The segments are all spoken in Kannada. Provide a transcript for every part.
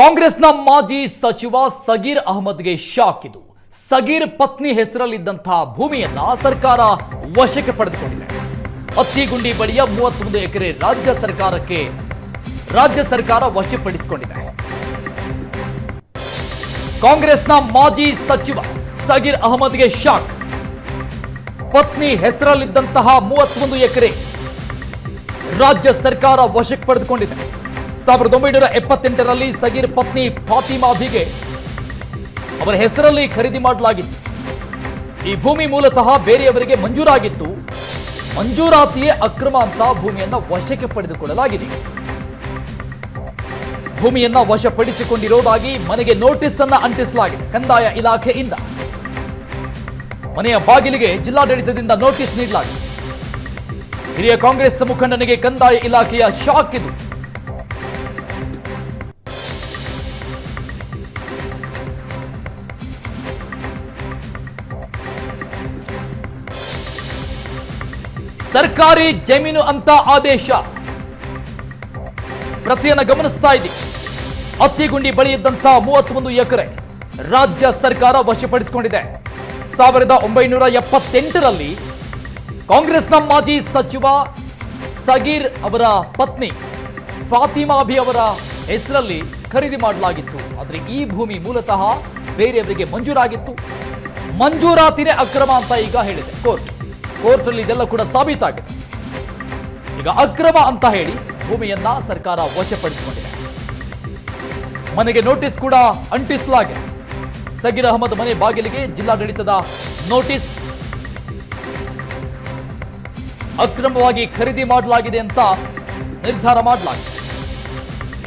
ಕಾಂಗ್ರೆಸ್ನ ಮಾಜಿ ಸಚಿವ ಸಗೀರ್ ಅಹಮದ್ಗೆ ಶಾಕ್ ಇದು. ಸಗೀರ್ ಪತ್ನಿ ಹೆಸರಲ್ಲಿದ್ದಂತಹ ಭೂಮಿಯನ್ನ ಸರ್ಕಾರ ವಶಕ್ಕೆ ಪಡೆದುಕೊಂಡಿದೆ. ಅತ್ತಿಗುಂಡಿ ಬಳಿಯ ಮೂವತ್ತೊಂದು ಎಕರೆ ರಾಜ್ಯ ಸರ್ಕಾರಕ್ಕೆ ರಾಜ್ಯ ಸರ್ಕಾರ ವಶಪಡಿಸಿಕೊಂಡಿದೆ. ಕಾಂಗ್ರೆಸ್ನ ಮಾಜಿ ಸಚಿವ ಸಗೀರ್ ಅಹಮದ್ಗೆ ಶಾಕ್. ಪತ್ನಿ ಹೆಸರಲ್ಲಿದ್ದಂತಹ ಮೂವತ್ತೊಂದು ಎಕರೆ ರಾಜ್ಯ ಸರ್ಕಾರ ವಶಕ್ಕೆ ಪಡೆದುಕೊಂಡಿದೆ. ಸಾವಿರದ ಒಂಬೈನೂರ ಎಪ್ಪತ್ತೆಂಟರಲ್ಲಿ ಸಗೀರ್ ಪತ್ನಿ ಫಾತಿಮಾಧಿಗೆ ಅವರ ಹೆಸರಲ್ಲಿ ಖರೀದಿ ಮಾಡಲಾಗಿತ್ತು. ಈ ಭೂಮಿ ಮೂಲತಃ ಬೇರೆಯವರಿಗೆ ಮಂಜೂರಾಗಿತ್ತು. ಮಂಜೂರಾತಿಯೇ ಅಕ್ರಮ ಅಂತ ಭೂಮಿಯನ್ನ ವಶಕ್ಕೆ ಪಡೆದುಕೊಳ್ಳಲಾಗಿದೆ. ಭೂಮಿಯನ್ನ ವಶಪಡಿಸಿಕೊಂಡಿರುವುದಾಗಿ ಮನೆಗೆ ನೋಟಿಸ್ ಅನ್ನ ಅಂಟಿಸಲಾಗಿದೆ ಕಂದಾಯ ಇಲಾಖೆಯಿಂದ. ಮನೆಯ ಬಾಗಿಲಿಗೆ ಜಿಲ್ಲಾಡಳಿತದಿಂದ ನೋಟಿಸ್ ನೀಡಲಾಗಿದೆ. ಹಿರಿಯ ಕಾಂಗ್ರೆಸ್ ಮುಖಂಡನಿಗೆ ಕಂದಾಯ ಇಲಾಖೆಯ ಶಾಕ್ ಇದು. ಸರ್ಕಾರಿ ಜಮೀನು ಅಂತ ಆದೇಶ. ಪ್ರತಿಯನ್ನು ಗಮನಿಸ್ತಾ ಇದೆ ಅತ್ತಿಗುಂಡಿ ಬಳಿ ಇದ್ದಂತಹ ಮೂವತ್ತೊಂದು ಎಕರೆ ರಾಜ್ಯ ಸರ್ಕಾರ ವಶಪಡಿಸಿಕೊಂಡಿದೆ. ಸಾವಿರದ ಒಂಬೈನೂರ ಎಪ್ಪತ್ತೆಂಟರಲ್ಲಿ ಕಾಂಗ್ರೆಸ್ನ ಮಾಜಿ ಸಚಿವ ಸಗೀರ್ ಅವರ ಪತ್ನಿ ಫಾತಿಮಾಭಿ ಅವರ ಹೆಸರಲ್ಲಿ ಖರೀದಿ ಮಾಡಲಾಗಿತ್ತು. ಆದರೆ ಈ ಭೂಮಿ ಮೂಲತಃ ಬೇರೆಯವರಿಗೆ ಮಂಜೂರಾಗಿತ್ತು. ಮಂಜೂರಾತಿನೇ ಅಕ್ರಮ ಅಂತ ಈಗ ಹೇಳಿದೆ ಕೋರ್ಟ್. ಕೋರ್ಟ್ ಅಲ್ಲಿ ಇದೆಲ್ಲ ಕೂಡ ಸಾಬೀತಾಗಿದೆ. ಈಗ ಅಕ್ರಮ ಅಂತ ಹೇಳಿ ಭೂಮಿಯನ್ನ ಸರ್ಕಾರ ವಶಪಡಿಸಿಕೊಂಡಿದೆ. ಮನೆಗೆ ನೋಟಿಸ್ ಕೂಡ ಅಂಟಿಸಲಾಗಿದೆ. ಸಗೀರ್ ಅಹಮದ್ ಮನೆ ಬಾಗಿಲಿಗೆ ಜಿಲ್ಲಾಡಳಿತದ ನೋಟಿಸ್. ಅಕ್ರಮವಾಗಿ ಖರೀದಿ ಮಾಡಲಾಗಿದೆ ಅಂತ ನಿರ್ಧಾರ ಮಾಡಲಾಗಿದೆ.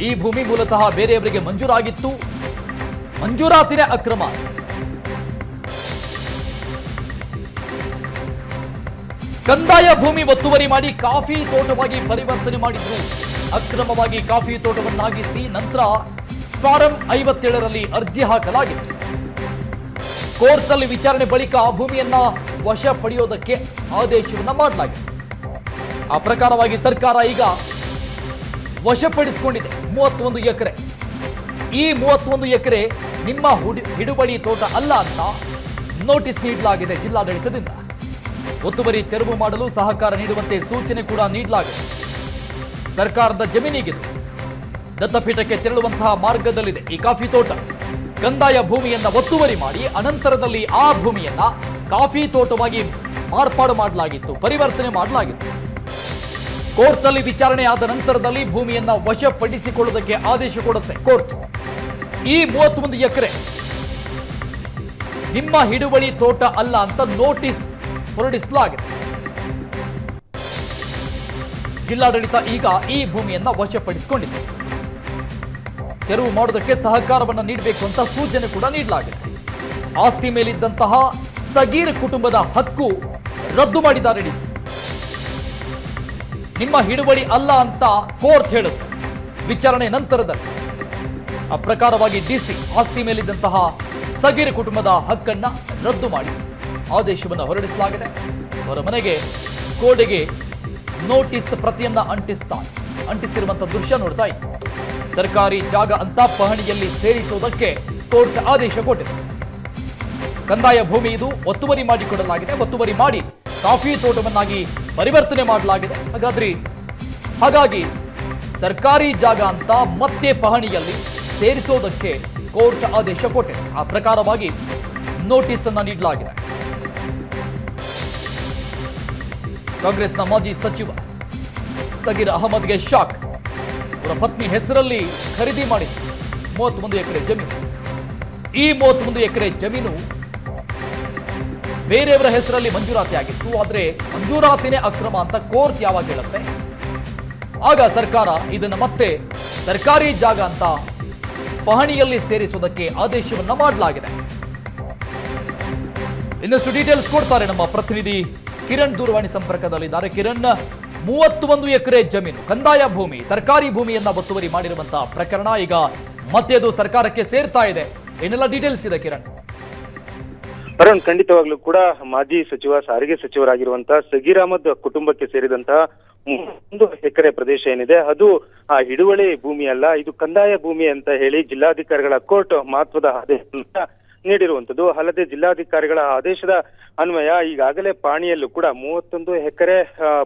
ಈ ಭೂಮಿ ಮೂಲತಃ ಬೇರೆಯವರಿಗೆ ಮಂಜೂರಾಗಿತ್ತು. ಮಂಜೂರಾತಿನೇ ಅಕ್ರಮ. ಕಂದಾಯ ಭೂಮಿ ಒತ್ತುವರಿ ಮಾಡಿ ಕಾಫಿ ತೋಟವಾಗಿ ಪರಿವರ್ತನೆ ಮಾಡಿದ್ರು. ಅಕ್ರಮವಾಗಿ ಕಾಫಿ ತೋಟವನ್ನಾಗಿಸಿ ನಂತರ ಫಾರಂ ಐವತ್ತೇಳರಲ್ಲಿ ಅರ್ಜಿ ಹಾಕಲಾಗಿತ್ತು. ಕೋರ್ಟ್ನಲ್ಲಿ ವಿಚಾರಣೆ ಬಳಿಕ ಆ ಭೂಮಿಯನ್ನ ವಶ ಪಡೆಯೋದಕ್ಕೆ ಆದೇಶವನ್ನ ಮಾಡಲಾಗಿದೆ. ಆ ಪ್ರಕಾರವಾಗಿ ಸರ್ಕಾರ ಈಗ ವಶಪಡಿಸಿಕೊಂಡಿದೆ. ಮೂವತ್ತೊಂದು ಎಕರೆ. ಈ ಮೂವತ್ತೊಂದು ಎಕರೆ ನಿಮ್ಮ ಹುಡಿ ಹಿಡುಬಳಿ ತೋಟ ಅಲ್ಲ ಅಂತ ನೋಟಿಸ್ ನೀಡಲಾಗಿದೆ ಜಿಲ್ಲಾಡಳಿತದಿಂದ. ಒತ್ತುವರಿ ತೆರವು ಮಾಡಲು ಸಹಕಾರ ನೀಡುವಂತೆ ಸೂಚನೆ ಕೂಡ ನೀಡಲಾಗಿದೆ. ಸರ್ಕಾರದ ಜಮೀನಿಗೆ ದತ್ತಪೀಠಕ್ಕೆ ತೆರಳುವಂತಹ ಮಾರ್ಗದಲ್ಲಿದೆ ಈ ಕಾಫಿ ತೋಟ. ಕಂದಾಯ ಭೂಮಿಯನ್ನ ಒತ್ತುವರಿ ಮಾಡಿ ಅನಂತರದಲ್ಲಿ ಆ ಭೂಮಿಯನ್ನ ಕಾಫಿ ತೋಟವಾಗಿ ಮಾರ್ಪಾಡು ಮಾಡಲಾಗಿತ್ತು, ಪರಿವರ್ತನೆ ಮಾಡಲಾಗಿತ್ತು. ಕೋರ್ಟ್ ಅಲ್ಲಿ ವಿಚಾರಣೆ ಆದ ನಂತರದಲ್ಲಿ ಭೂಮಿಯನ್ನ ವಶಪಡಿಸಿಕೊಳ್ಳುವುದಕ್ಕೆ ಆದೇಶ ಕೊಡುತ್ತೆ ಕೋರ್ಟ್. ಈ ಮೂವತ್ತೊಂದು ಎಕರೆ ನಿಮ್ಮ ಹಿಡುವಳಿ ತೋಟ ಅಲ್ಲ ಅಂತ ನೋಟಿಸ್ ಹೊರಡಿಸಲಾಗಿದೆ ಜಿಲ್ಲಾಡಳಿತ ಈಗ ಈ ಭೂಮಿಯನ್ನ ವಶಪಡಿಸಿಕೊಂಡಿದೆ. ತೆರವು ಮಾಡುವುದಕ್ಕೆ ಸಹಕಾರವನ್ನು ನೀಡಬೇಕು ಅಂತ ಸೂಚನೆ ಕೂಡ ನೀಡಲಾಗಿದೆ. ಆಸ್ತಿ ಮೇಲಿದ್ದಂತಹ ಸಗೀರ್ ಕುಟುಂಬದ ಹಕ್ಕು ರದ್ದು ಮಾಡಿದ್ದಾರೆ ಡಿಸಿ ನಿಮ್ಮ ಹಿಡುವಳಿ ಅಲ್ಲ ಅಂತ ಕೋರ್ಟ್ ಹೇಳುತ್ತೆ. ವಿಚಾರಣೆ ನಂತರದಲ್ಲಿ. ಆ ಪ್ರಕಾರವಾಗಿ ಡಿಸಿ ಆಸ್ತಿ ಮೇಲಿದ್ದಂತಹ ಸಗೀರ್ ಕುಟುಂಬದ ಹಕ್ಕನ್ನ ರದ್ದು ಮಾಡಿ. ಆದೇಶವನ್ನು ಹೊರಡಿಸಲಾಗಿದೆ. ಅವರ ಮನೆಗೆ ಕೋಡೆಗೆ ನೋಟಿಸ್ ಪ್ರತಿಯನ್ನ ಅಂಟಿಸ್ತಾನೆ. ಅಂಟಿಸಿರುವಂತಹ ದೃಶ್ಯ ನೋಡ್ತಾ ಇತ್ತು ಸರ್ಕಾರಿ ಜಾಗ ಅಂತ ಪಹಣಿಯಲ್ಲಿ ಸೇರಿಸುವುದಕ್ಕೆ ಕೋರ್ಟ್ ಆದೇಶ ಕೊಟ್ಟಿದೆ. ಕಂದಾಯ ಭೂಮಿ ಇದು ಒತ್ತುವರಿ ಮಾಡಿಕೊಡಲಾಗಿದೆ. ಒತ್ತುವರಿ ಮಾಡಿ ಕಾಫಿ ತೋಟವನ್ನಾಗಿ ಪರಿವರ್ತನೆ ಮಾಡಲಾಗಿದೆ. ಹಾಗಾದ್ರೆ ಹಾಗಾಗಿ ಸರ್ಕಾರಿ ಜಾಗ ಅಂತ ಮತ್ತೆ ಪಹಣಿಯಲ್ಲಿ ಸೇರಿಸೋದಕ್ಕೆ ಕೋರ್ಟ್ ಆದೇಶ ಕೊಟ್ಟಿದೆ. ಆ ಪ್ರಕಾರವಾಗಿ ನೋಟಿಸ್ ಅನ್ನ ನೀಡಲಾಗಿದೆ. ಕಾಂಗ್ರೆಸ್ನ ಮಾಜಿ ಸಚಿವ ಸಗೀರ್ ಅಹಮದ್ಗೆ ಶಾಕ್. ಅವರ ಪತ್ನಿ ಹೆಸರಲ್ಲಿ ಖರೀದಿ ಮಾಡಿ ಮೂವತ್ತೊಂದು ಎಕರೆ ಜಮೀನು. ಈ ಮೂವತ್ತೊಂದು ಎಕರೆ ಜಮೀನು ಬೇರೆಯವರ ಹೆಸರಲ್ಲಿ ಮಂಜೂರಾತಿ ಆಗಿತ್ತು. ಆದರೆ ಮಂಜೂರಾತಿನೇ ಅಕ್ರಮ ಅಂತ ಕೋರ್ಟ್ ಯಾವಾಗ ಹೇಳುತ್ತೆ? ಆಗ ಸರ್ಕಾರ ಇದನ್ನು ಮತ್ತೆ ಸರ್ಕಾರಿ ಜಾಗ ಅಂತ ಪಹಣಿಯಲ್ಲಿ ಸೇರಿಸುವುದಕ್ಕೆ ಆದೇಶವನ್ನ ಮಾಡಲಾಗಿದೆ. ಇನ್ನಷ್ಟು ಡೀಟೇಲ್ಸ್ ಕೊಡ್ತಾರೆ ನಮ್ಮ ಪ್ರತಿನಿಧಿ ಕಿರಣ್ ದೂರವಾಣಿ ಸಂಪರ್ಕದಲ್ಲಿದ್ದಾರೆ. ಕಿರಣ್, ಮೂವತ್ತೊಂದು ಎಕರೆ ಜಮೀನು, ಕಂದಾಯ ಭೂಮಿ, ಸರ್ಕಾರಿ ಭೂಮಿಯನ್ನ ಒತ್ತುವರಿ ಮಾಡಿರುವಂತಹ ಪ್ರಕರಣ ಈಗ ಮತ್ತೆ ಅದು ಸರ್ಕಾರಕ್ಕೆ ಸೇರ್ತಾ ಇದೆ. ಏನೆಲ್ಲ ಡೀಟೇಲ್ಸ್ ಇದೆ ಕಿರಣ್? ಅರುಣ್, ಖಂಡಿತವಾಗ್ಲೂ ಕೂಡ ಮಾಜಿ ಸಚಿವ, ಸಾರಿಗೆ ಸಚಿವರಾಗಿರುವಂತಹ ಸಗೀರ್ ಕುಟುಂಬಕ್ಕೆ ಸೇರಿದಂತಹ ಒಂದು ಎಕರೆ ಪ್ರದೇಶ ಏನಿದೆ, ಅದು ಆ ಹಿಡುವಳಿ ಭೂಮಿ ಅಲ್ಲ, ಇದು ಕಂದಾಯ ಭೂಮಿ ಅಂತ ಹೇಳಿ ಜಿಲ್ಲಾಧಿಕಾರಿಗಳ ಕೋರ್ಟ್ ಮಹತ್ವದ ಆದೇಶ ನೀಡಿರುವಂತದ್ದು ಅಲ್ಲದೆ ಜಿಲ್ಲಾಧಿಕಾರಿಗಳ ಆದೇಶದ ಅನ್ವಯ ಈಗಾಗಲೇ ಪಾಣಿಯಲ್ಲೂ ಕೂಡ ಮೂವತ್ತೊಂದು ಎಕರೆ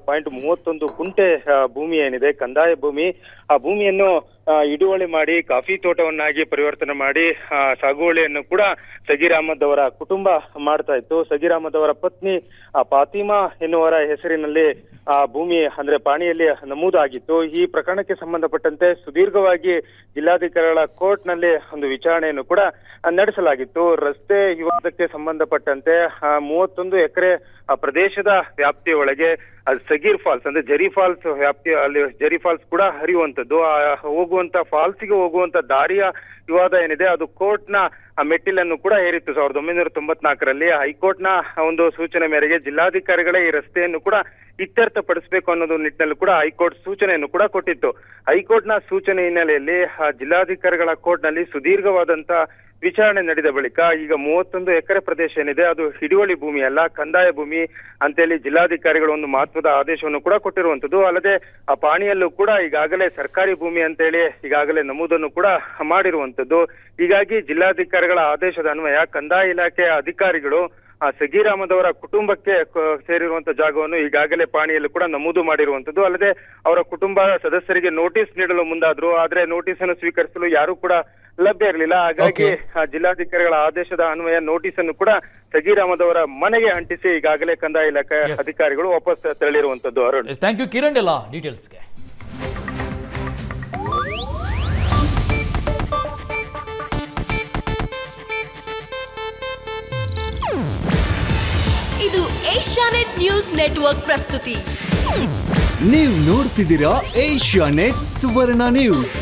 ಪಾಯಿಂಟ್ ಮೂವತ್ತೊಂದು ಕುಂಟೆ ಭೂಮಿ ಏನಿದೆ, ಕಂದಾಯ ಭೂಮಿ. ಆ ಭೂಮಿಯನ್ನು ಹಿಡುವಳಿ ಮಾಡಿ, ಕಾಫಿ ತೋಟವನ್ನಾಗಿ ಪರಿವರ್ತನೆ ಮಾಡಿ ಸಾಗುವಳಿಯನ್ನು ಕೂಡ ಸಗೀರ್ ಅಹಮದ್ ಅವರ ಕುಟುಂಬ ಮಾಡ್ತಾ ಇತ್ತು. ಸಗೀರ್ ಅವರ ಪತ್ನಿ ಫಾತಿಮಾ ಎನ್ನುವರ ಹೆಸರಿನಲ್ಲಿ, ಆ, ಭೂಮಿ ಅಂದ್ರೆ ಪಾಣಿಯಲ್ಲಿ ನಮೂದಾಗಿತ್ತು. ಈ ಪ್ರಕರಣಕ್ಕೆ ಸಂಬಂಧಪಟ್ಟಂತೆ ಸುದೀರ್ಘವಾಗಿ ಜಿಲ್ಲಾಧಿಕಾರಿಗಳ ಕೋರ್ಟ್ನಲ್ಲಿ ಒಂದು ವಿಚಾರಣೆಯನ್ನು ಕೂಡ ನಡೆಸಲಾಗಿತ್ತು. ರಸ್ತೆ ವಿವಾದಕ್ಕೆ ಸಂಬಂಧಪಟ್ಟಂತೆ ಮೂವತ್ತೊಂದು ಎಕರೆ ಪ್ರದೇಶದ ವ್ಯಾಪ್ತಿಯ ಒಳಗೆ ಸಗೀರ್ ಫಾಲ್ಸ್ ಅಂದ್ರೆ ಜರಿ ಫಾಲ್ಸ್ ವ್ಯಾಪ್ತಿ ಅಲ್ಲಿ ಜರಿ ಫಾಲ್ಸ್ ಕೂಡ ಹರಿಯುವಂತದ್ದು ಆ ಹೋಗುವಂತ, ಫಾಲ್ಸ್ಗೆ ಹೋಗುವಂತ ದಾರಿಯ ವಿವಾದ ಏನಿದೆ, ಅದು ಕೋರ್ಟ್ನ ಆ ಮೆಟ್ಟಿಲನ್ನು ಕೂಡ ಏರಿತ್ತು ಸಾವಿರದ ಒಂಬೈನೂರ ತೊಂಬತ್ನಾಲ್ಕರಲ್ಲಿ. ಹೈಕೋರ್ಟ್ನ ಒಂದು ಸೂಚನೆ ಮೇರೆಗೆ ಜಿಲ್ಲಾಧಿಕಾರಿಗಳೇ ಈ ರಸ್ತೆಯನ್ನು ಕೂಡ ಇತ್ಯರ್ಥಪಡಿಸಬೇಕು ಅನ್ನೋದು ನಿಟ್ಟಿನಲ್ಲಿ ಕೂಡ ಹೈಕೋರ್ಟ್ ಸೂಚನೆಯನ್ನು ಕೂಡ ಕೊಟ್ಟಿತ್ತು. ಹೈಕೋರ್ಟ್ನ ಸೂಚನೆ ಹಿನ್ನೆಲೆಯಲ್ಲಿ ಜಿಲ್ಲಾಧಿಕಾರಿಗಳ ಕೋರ್ಟ್ನಲ್ಲಿ ಸುದೀರ್ಘವಾದಂತ ವಿಚಾರಣೆ ನಡೆದ ಬಳಿಕ ಈಗ ಮೂವತ್ತೊಂದು ಎಕರೆ ಪ್ರದೇಶ ಏನಿದೆ, ಅದು ಹಿಡುವಳಿ ಭೂಮಿ ಅಲ್ಲ, ಕಂದಾಯ ಭೂಮಿ ಅಂತೇಳಿ ಜಿಲ್ಲಾಧಿಕಾರಿಗಳು ಒಂದು ಮಹತ್ವದ ಆದೇಶವನ್ನು ಕೂಡ ಕೊಟ್ಟಿರುವಂತದ್ದು ಅಲ್ಲದೆ ಆ ಪಾಣಿಯಲ್ಲೂ ಕೂಡ ಈಗಾಗಲೇ ಸರ್ಕಾರಿ ಭೂಮಿ ಅಂತೇಳಿ ಈಗಾಗಲೇ ನಮೂದನ್ನು ಕೂಡ ಮಾಡಿರುವಂತದ್ದು ಹೀಗಾಗಿ ಜಿಲ್ಲಾಧಿಕಾರಿಗಳ ಆದೇಶದ ಅನ್ವಯ, ಕಂದಾಯ ಇಲಾಖೆಯ ಅಧಿಕಾರಿಗಳು ಆ ಸಗೀರಾಮದವರ ಕುಟುಂಬಕ್ಕೆ ಸೇರಿರುವಂತ ಜಾಗವನ್ನು ಈಗಾಗಲೇ ಪಾಣಿಯಲ್ಲೂ ಕೂಡ ನಮೂದು ಮಾಡಿರುವಂತದ್ದು ಅಲ್ಲದೆ ಅವರ ಕುಟುಂಬ ಸದಸ್ಯರಿಗೆ ನೋಟಿಸ್ ನೀಡಲು ಮುಂದಾದ್ರು. ಆದ್ರೆ ನೋಟಿಸ್ ಅನ್ನು ಸ್ವೀಕರಿಸಲು ಯಾರು ಕೂಡ ಲಭ್ಯ ಇರಲಿಲ್ಲ. ಹಾಗಾಗಿ ಆ ಜಿಲ್ಲಾಧಿಕಾರಿಗಳ ಆದೇಶದ ಅನ್ವಯ ನೋಟಿಸ್ ಅನ್ನು ಕೂಡ ಸಗೀರ್ ಅಹಮದ್ ಅವರ ಮನೆಗೆ ಅಂಟಿಸಿ ಈಗಾಗಲೇ ಕಂದಾಯ ಇಲಾಖೆ. ಅಧಿಕಾರಿಗಳು ವಾಪಸ್ ತೆರಳಿರುವಂತದ್ದು ಅರುಣ್. ಥ್ಯಾಂಕ್ ಯು ಕಿರಣ್ ಎಲ್ಲ ಡೀಟೇಲ್ಸ್ಗೆ ಇದು ಏಷ್ಯಾನೆಟ್ ನ್ಯೂಸ್ ನೆಟ್ವರ್ಕ್ ಪ್ರಸ್ತುತಿ. ನೀವು ನೋಡ್ತಿದ್ದೀರಾ ಏಷ್ಯಾ ನೆಟ್ ಸುವರ್ಣ ನ್ಯೂಸ್.